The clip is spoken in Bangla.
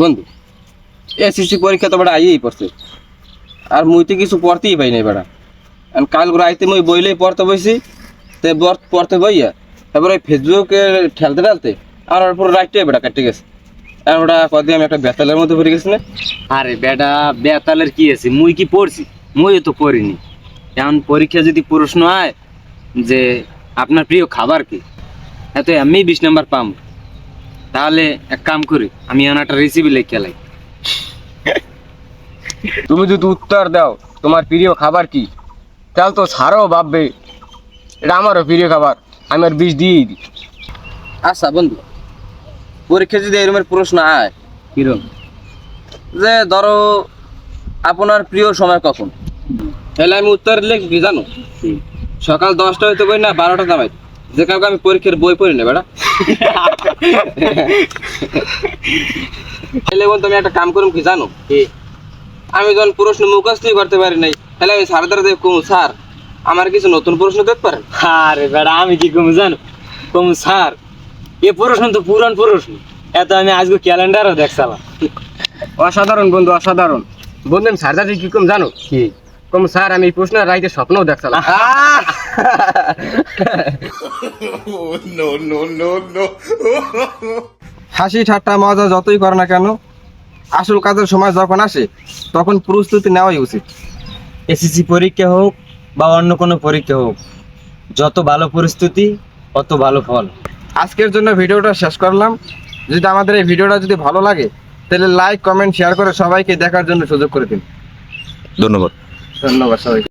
বন্ধু এসএসসি পরীক্ষা তো বেটা আইয়েই পড়ছে। আর মুই তো কিছু পড়তেই পাই নাই বেটা আর কাল রাইতে মুই বইলেই পড়তে বসি তে পড়তে বইয়া, তারপরে ফেসবুকে ঠেলতে ঠেলতে আর পুরো রাইটে বেড়া কেটে গেছে। আর ওটা কদিন আমি একটা বেতালের মধ্যে পড়ে গেছি না? আরে বেটা, বেতালের কি আছে? মুই কি পড়ছি? মুই তো পড়িনি। এমন পরীক্ষা যদি প্রশ্ন হয় যে, আপনার প্রিয় খাবার কি? এত আমি বিশ নাম্বার পাম। তাহলে এক কাম করি আমি এমন একটা রেসিপি লিখে লাই। তুমি যদি উত্তর দাও তোমার প্রিয় খাবার কি? তাহলে তো ছাড়ও ভাববে এটা আমারও প্রিয় খাবার আমি আর বিষ দিয়েই দিই আচ্ছা বন্ধু পরীক্ষা যদি এরকমের প্রশ্ন আয় কিরম? যে ধরো আপনার প্রিয় সময় কখন? তাহলে আমি উত্তর লিখবি জানো? সকাল দশটা হইতে কই না বারোটা দামাই যে কাউকে আমি পরীক্ষার বই পড়ি না বেটা। তাহলে আমি একটা কাম করুম কি জানো? আমি যখন প্রশ্ন মুখস্থই করতে পারি নাই তাহলে আমি স্যার দ্বারা কম স্যার আমার কিছু নতুন প্রশ্ন দেখতে পারেন? আরে বেটা আমি কি কম জানো? কম স্যার এ প্রশ্ন তো পুরান প্রশ্ন। এত আমি আজকে ক্যালেন্ডারও দেখছিলাম। অসাধারণ বন্ধু অসাধারণ। বন্ধু আমি স্যার কি কম জানো? কি? কম স্যার আমি এই প্রশ্ন রাইতে স্বপ্নও দেখছিলাম। হাসি ঠাট্টা মজা যতই করো না কেন আসল কাজের সময় যখন আসে তখন প্রস্তুতি নেওয়াই উচিত। এসএসসি পরীক্ষা হোক বা অন্য কোনো পরীক্ষা হোক যত ভালো পরিস্থিতি অত ভালো ফল। আজকের জন্য ভিডিওটা শেষ করলাম। যদি আমাদের এই ভিডিওটা যদি ভালো লাগে তাহলে লাইক কমেন্ট শেয়ার করে সবাইকে দেখার জন্য সুযোগ করে দিন। ধন্যবাদ। ধন্যবাদ সবাইকে